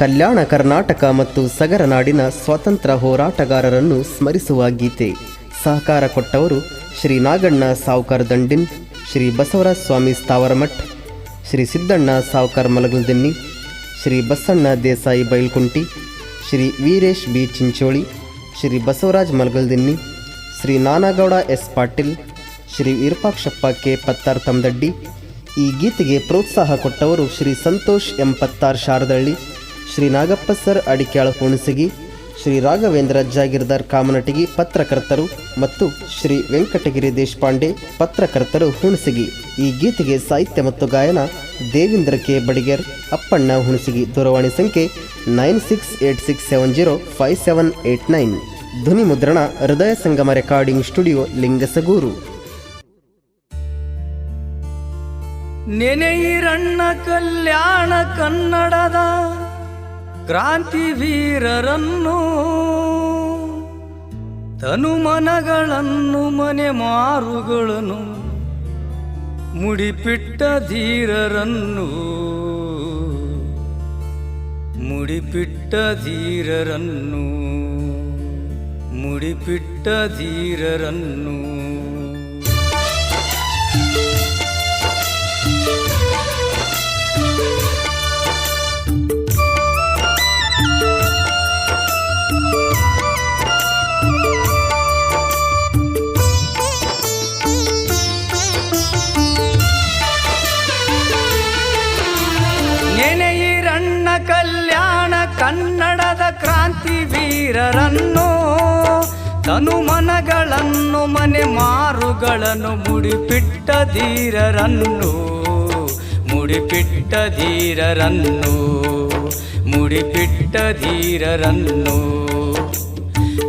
ಕಲ್ಯಾಣ ಕರ್ನಾಟಕ ಮತ್ತು ಸಗರ ನಾಡಿನ ಸ್ವಾತಂತ್ರ್ಯ ಹೋರಾಟಗಾರರನ್ನು ಸ್ಮರಿಸುವ ಗೀತೆ. ಸಹಕಾರ ಕೊಟ್ಟವರು Shri Naganna Savkar Dandin, Shri Basavaraja Swami Sthavaramath, Shri Siddanna Savkar Malaguldinni, Shri Basanna Desai Bailkunti, Shri Veeresh B Chincholi, Shri Basavaraj Malagaldinni, Shri Nanagouda S Patil, Shri Virupakshappa K Pattar Tamdaddi ಈ ಗೀತೆಗೆ ಪ್ರೋತ್ಸಾಹ ಕೊಟ್ಟವರು Shri Santosh M Pattar Sharadalli Shri Nagappa sir ಅಡಿಕ್ಯಾಳ Hunasagi, Shri Raghavendra Jagirdar Kamanatigi ಪತ್ರಕರ್ತರು ಮತ್ತು ಶ್ರೀ ವೆಂಕಟಗಿರಿ ದೇಶಪಾಂಡೆ ಪತ್ರಕರ್ತರು ಹುಣಸಗಿ. ಈ ಗೀತೆಗೆ ಸಾಹಿತ್ಯ ಮತ್ತು ಗಾಯನ ದೇವೇಂದ್ರ ಕೆ. ಬಡಿಗೇರ್, ಅಪ್ಪಣ್ಣ ಹುಣಸಗಿ. ದೂರವಾಣಿ ಸಂಖ್ಯೆ nine six eight six seven zero five seven eight nine. ಧ್ವನಿ ಮುದ್ರಣ, ಹೃದಯ ಸಂಗಮ ರೆಕಾರ್ಡಿಂಗ್ ಸ್ಟುಡಿಯೋ ಲಿಂಗಸಗೂರು. ನೆನೆಯಿರಣ್ಣ ಕಲ್ಯಾಣ ಕನ್ನಡದ ಕ್ರಾಂತಿ ವೀರರನ್ನು ತನುಮನಗಳನ್ನು ಮನೆ ಮಾರುಗಳನ್ನು ಮುಡಿಪಿಟ್ಟ ಧೀರರನ್ನು ಮುಡಿಪಿಟ್ಟ ಧೀರರನ್ನು ಮುಡಿಪಿಟ್ಟ ಧೀರರನ್ನು. ವೀರರನ್ನು ತನುಮನಗಳನ್ನು ಮನೆ ಮಾರುಗಳನ್ನು ಮುಡಿಪಿಟ್ಟ ಧೀರರನ್ನು ಮುಡಿಪಿಟ್ಟ ಧೀರರನ್ನು ಮುಡಿಪಿಟ್ಟ ಧೀರರನ್ನು.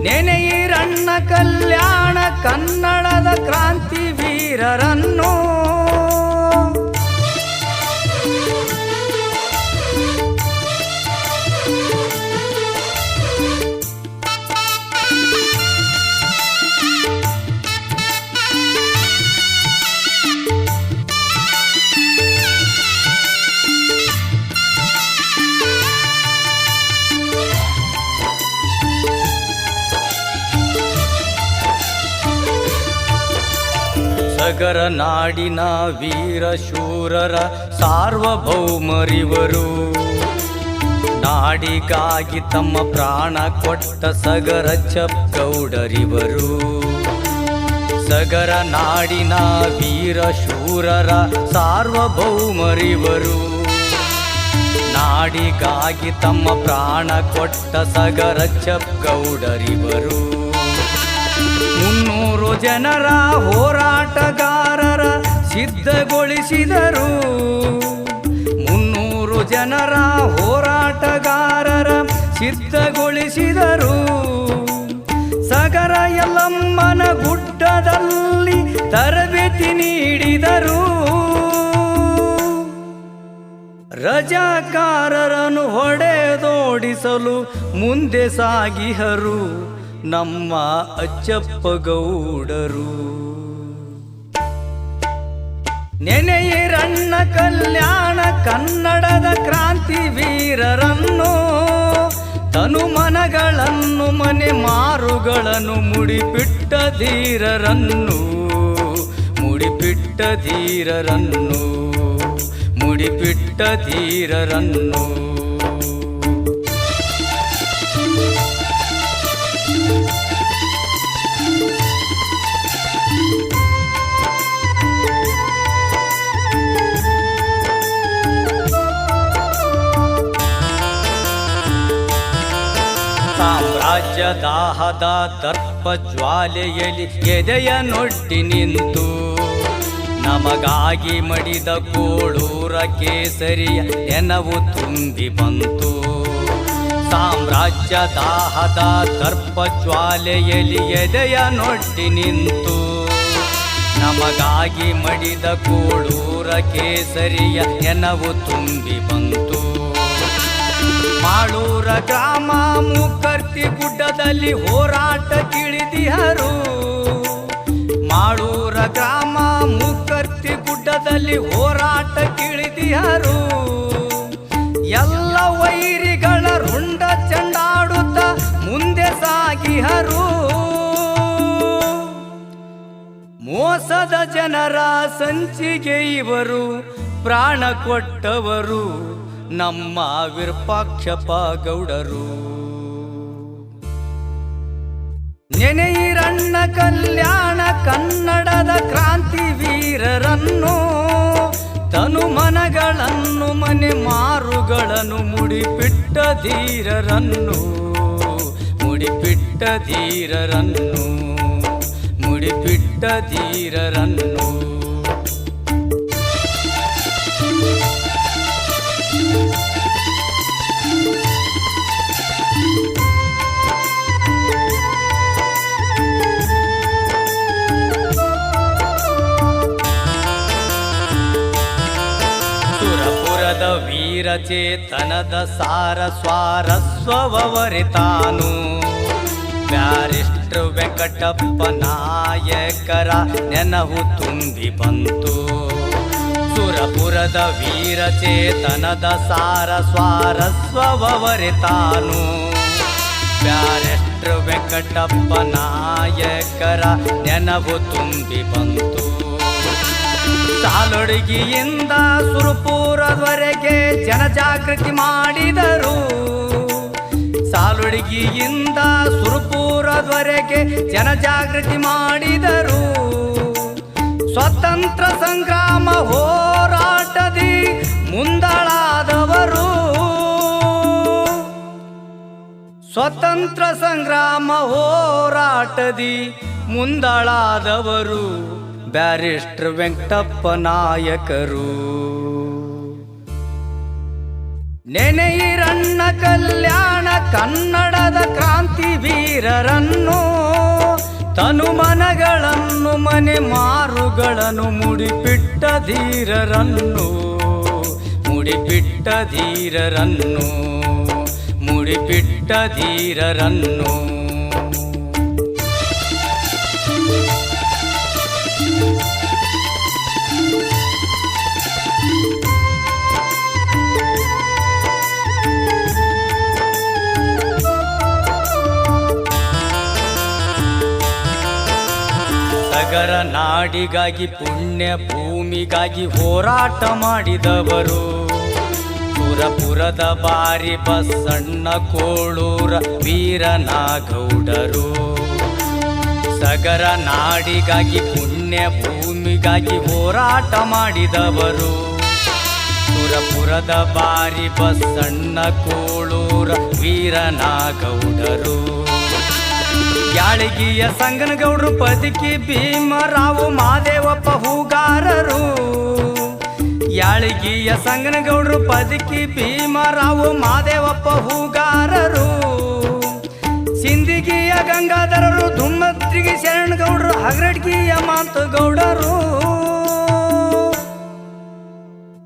ನೆನೆಯಿರಣ್ಣ ಕಲ್ಯಾಣ ಕನ್ನಡದ ಕ್ರಾಂತಿ ವೀರರನ್ನು ಸಗರ ನಾಡಿನ ವೀರ ಶೂರರ ಸಾರ್ವಭೌಮರಿವರು. ನಾಡಿಗಾಗಿ ತಮ್ಮ ಪ್ರಾಣ ಕೊಟ್ಟ ಸಗರ ಚಪ್ಪೌಡರಿವರು ಸಗರ ನಾಡಿನ ವೀರ ಶೂರರ ಸಾರ್ವಭೌಮರಿವರು. ನಾಡಿಗಾಗಿ ತಮ್ಮ ಪ್ರಾಣ ಕೊಟ್ಟ ಸಗರ ಚಪ್ಗೌಡರಿವರು ಮುನ್ನೂರು ಜನರ ಹೋರಾಟಗಾರರ ಸಿದ್ಧಗೊಳಿಸಿದರು. ಮುನ್ನೂರು ಜನರ ಹೋರಾಟಗಾರರ ಸಿದ್ಧಗೊಳಿಸಿದರು. ಸಗರ ಎಲ್ಲಮ್ಮನ ಗುಡ್ಡದಲ್ಲಿ ತರಬೇತಿ ನೀಡಿದರು. ರಜಾಕಾರರನ್ನು ಹೊಡೆದೋಡಿಸಲು ಮುಂದೆ ಸಾಗಿಹರು ನಮ್ಮ ಅಚ್ಚಪ್ಪಗೌಡರು. ನೆನೆಯಿರಣ್ಣ ಕಲ್ಯಾಣ ಕನ್ನಡದ ಕ್ರಾಂತಿ ವೀರರನ್ನು ತನುಮನಗಳನ್ನು ಮನೆ ಮಾರುಗಳನ್ನು ಮುಡಿಪಿಟ್ಟ ಧೀರರನ್ನು ಮುಡಿಪಿಟ್ಟ ಧೀರರನ್ನು ಮುಡಿಪಿಟ್ಟ ಧೀರರನ್ನು. ದಾಹದ ದರ್ಪ ಜ್ವಾಲೆಯಲ್ಲಿ ಎದೆಯ ನೊಟ್ಟಿ ನಿಂತು ನಮಗಾಗಿ ಮಡಿದ ಕೋಳೂರ ಕೇಸರಿಯ ನೆನವು ತುಂಬಿ ಬಂತು. ಸಾಮ್ರಾಜ್ಯ ದಾಹದ ದರ್ಪ ಜ್ವಾಲೆಯಲ್ಲಿ ಎದೆಯ ನೊಟ್ಟಿ ನಿಂತು ನಮಗಾಗಿ ಮಡಿದ ಕೋಳೂರ ಕೇಸರಿಯ ನೆನವು ತುಂಬಿ ಬಂತು. ರ ಗ್ರಾಮ ಮುಕ್ಕರ್ತಿ ಗುಡ್ಡದಲ್ಲಿ ಹೋರಾಟ ತಿಳಿದಿಹರು. ಮಾಡೂರ ಗ್ರಾಮ ಮುಕ್ಕರ್ತಿ ಗುಡ್ಡದಲ್ಲಿ ಹೋರಾಟ ತಿಳಿದಿಹರು. ಎಲ್ಲ ವೈರಿಗಳ ರುಂಡ ಚಂಡಾಡುತ್ತ ಮುಂದೆ ಸಾಗಿಹರು. ಮೋಸದ ಜನರ ಸಂಚಿಗೆ ಇವರು ಪ್ರಾಣ ಕೊಟ್ಟವರು. ನಮ್ಮ ವಿರೂಪಾಕ್ಷಪ್ಪ ಗೌಡರು ನೆನೆಯಿರಣ್ಣ ಕಲ್ಯಾಣ ಕನ್ನಡದ ಕ್ರಾಂತಿ ವೀರರನ್ನು, ತನು ಮನಗಳನ್ನು ಮನೆ ಮಾರುಗಳನ್ನು ಮುಡಿಪಿಟ್ಟ ಧೀರರನ್ನು ಮುಡಿಪಿಟ್ಟ ಧೀರರನ್ನು ಮುಡಿಪಿಟ್ಟ ಧೀರರನ್ನು. ವೀರಚೇತನದ ಸಾರ ಸ್ವಾರಸ್ವವರಿತಾನು ಬ್ಯಾರಿಸ್ಟ್ರು ವೆಂಕಟಪ್ಪ ನಾಯಕರ ನೆನಹು ತುಂಬಿ ಬಂತು. ಸುರಪುರದ ವೀರಚೇತನದ ಸಾರ ಸ್ವಾರಸ್ವವರಿತಾನು ಬ್ಯಾರಿಸ್ಟ್ರು ವೆಂಕಟಪ್ಪ ನಾಯಕರ ನೆನಹು ತುಂಬಿ ಬಂತು. ಸಾಲೊಡಗಿಯಿಂದ ಸುರಪುರದವರೆಗೆ ಜನಜಾಗೃತಿ ಮಾಡಿದರು. ಸಾಲೊಡಗಿಯಿಂದ ಸುರಪುರದವರೆಗೆ ಜನಜಾಗೃತಿ ಮಾಡಿದರು. ಸ್ವತಂತ್ರ ಸಂಗ್ರಾಮ ಹೋರಾಟದಿ ಮುಂದಳಾದವರು. ಸ್ವತಂತ್ರ ಸಂಗ್ರಾಮ ಹೋರಾಟದಿ ಮುಂದಳಾದವರು. ಬ್ಯಾರಿಸ್ಟರ್ ವೆಂಕಟಪ್ಪ ನಾಯಕರು. ನೆನೆಯಿರಣ್ಣ ಕಲ್ಯಾಣ ಕನ್ನಡದ ಕ್ರಾಂತಿ ವೀರರನ್ನು, ತನು ಮನಗಳನ್ನು ಮನೆ ಮಾರುಗಳನ್ನು ಮುಡಿಪಿಟ್ಟ ಧೀರರನ್ನು ಮುಡಿಪಿಟ್ಟ ಧೀರರನ್ನು ಮುಡಿಪಿಟ್ಟ ಧೀರರನ್ನು. ಸಗರ ನಾಡಿಗಾಗಿ ಪುಣ್ಯ ಭೂಮಿಗಾಗಿ ಹೋರಾಟ ಮಾಡಿದವರು. ಪುರಪುರದ ಬಾರಿ ಬಸಣ್ಣ ಕೋಳೂರ ವೀರನಾಗೌಡರು. ಸಗರ ನಾಡಿಗಾಗಿ ಪುಣ್ಯ ಭೂಮಿಗಾಗಿ ಹೋರಾಟ ಮಾಡಿದವರು. ಪುರಪುರದ ಬಾರಿ ಬಸಣ್ಣ ಕೋಳೂರ ವೀರನಾಗೌಡರು. ಯಾಳಗಿಯ ಸಂಗನಗೌಡರು ಪದಕಿ ಭೀಮರಾವು ಮಾದೇವಪ್ಪ ಹೂಗಾರರು. ಯಾಳಿಗಿಯ ಸಂಗನಗೌಡರು ಪದಕಿ ಭೀಮರಾವು ಮಾದೇವಪ್ಪ ಹೂಗಾರರು. ಸಿಂದಿಗಿಯ ಗಂಗಾಧರರು ಧುಮ್ಮತ್ರಿಗೆ ಶರಣಗೌಡರು ಹಗರಡ್ಗಿಯ ಮಾಂತಗೌಡರು.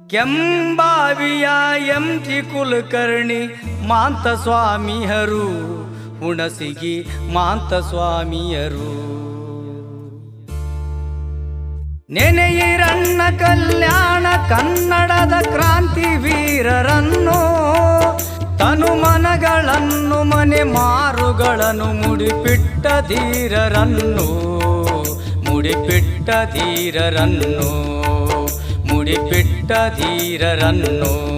ಕೆಂಬಾವಿಯ ಎಂ ಜಿ ಕುಲಕರ್ಣಿ ಮಾಂತ ಸ್ವಾಮಿಯರು ಹುಣಸಿಗಿ ಮಾಂತ ಸ್ವಾಮಿಯರು. ನೆನೆಯಿರಣ್ಣ ಕಲ್ಯಾಣ ಕನ್ನಡದ ಕ್ರಾಂತಿ ವೀರರನ್ನು, ತನು ಮನಗಳನ್ನು ಮನೆ ಮಾರುಗಳನ್ನು ಮುಡಿಪಿಟ್ಟ ಧೀರರನ್ನು ಮುಡಿಪಿಟ್ಟ ಧೀರರನ್ನು ಮುಡಿಪಿಟ್ಟ ಧೀರರನ್ನು.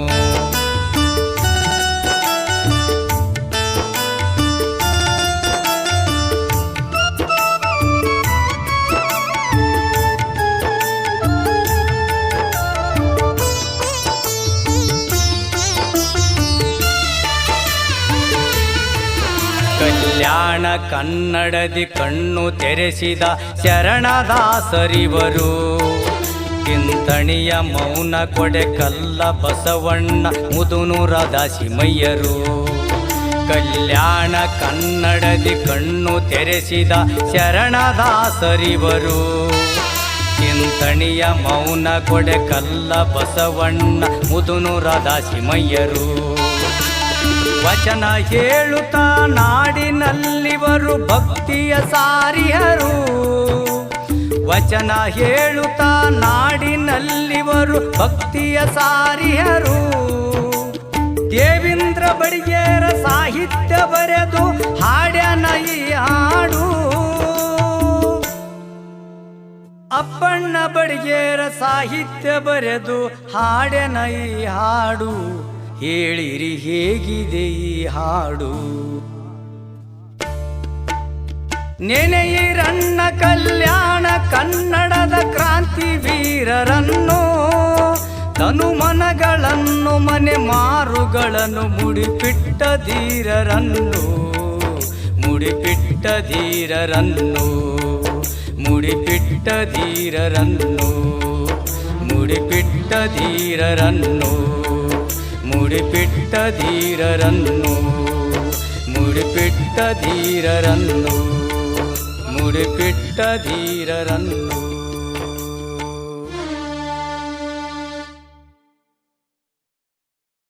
ಕಲ್ಯಾಣ ಕನ್ನಡದಿ ಕಣ್ಣು ತೆರೆಸಿದ ಶರಣದಾಸರಿವರು. ಕಿಂತಣಿಯ ಮೌನ ಕೊಡೆ ಕಲ್ಲ ಬಸವಣ್ಣ ಮುದುನೂರದ ಸಿಮಯ್ಯರು ಕಲ್ಯಾಣ ಕನ್ನಡದಿ ಕಣ್ಣು ತೆರೆಸಿದ ಶರಣದಾಸರಿವರು. ಚಿಂತಣಿಯ ಮೌನ ಕೊಡೆ ಕಲ್ಲ ಬಸವಣ್ಣ ಮುದುನೂರದ ಸಿಮಯ್ಯರು ವಚನ ಹೇಳುತ್ತಾ ನಾಡಿನಲ್ಲಿವರು ಭಕ್ತಿಯ ಸಾರಿಹರು. ವಚನ ಹೇಳುತ್ತಾ ನಾಡಿನಲ್ಲಿವರು ಭಕ್ತಿಯ ಸಾರಿಹರು. ದೇವೇಂದ್ರ ಬಡಿಗೇರ ಸಾಹಿತ್ಯ ಬರೆದು ಹಾಡ್ಯನ ಈ ಹಾಡು. ಅಪ್ಪಣ್ಣ ಬಡಿಗೇರ ಸಾಹಿತ್ಯ ಬರೆದು ಹಾಡ್ಯನ ಈ ಹಾಡು. ಹೇಳಿರಿ, ಹೇಗಿದೆ ಈ ಹಾಡು? ನೆನೆಯಿರಣ್ಣ ಕಲ್ಯಾಣ ಕನ್ನಡದ ಕ್ರಾಂತಿ ವೀರರನ್ನು ತನುಮನಗಳನ್ನು ಮನೆ ಮಾರುಗಳನ್ನು ಮುಡಿಪಿಟ್ಟ ಧೀರರನ್ನು ಮುಡಿಪಿಟ್ಟ ಧೀರರನ್ನು ಮುಡಿಪಿಟ್ಟ ಧೀರರನ್ನು ಮುಡಿಪಿಟ್ಟ ಧೀರರನ್ನು. ಮುಡಿಪಿಟ್ಟ ಧೀರರನ್ನು ಮುಡಿಪಿಟ್ಟ ಧೀರರನ್ನು ಮುಡಿಪಿಟ್ಟ ಧೀರರನ್ನು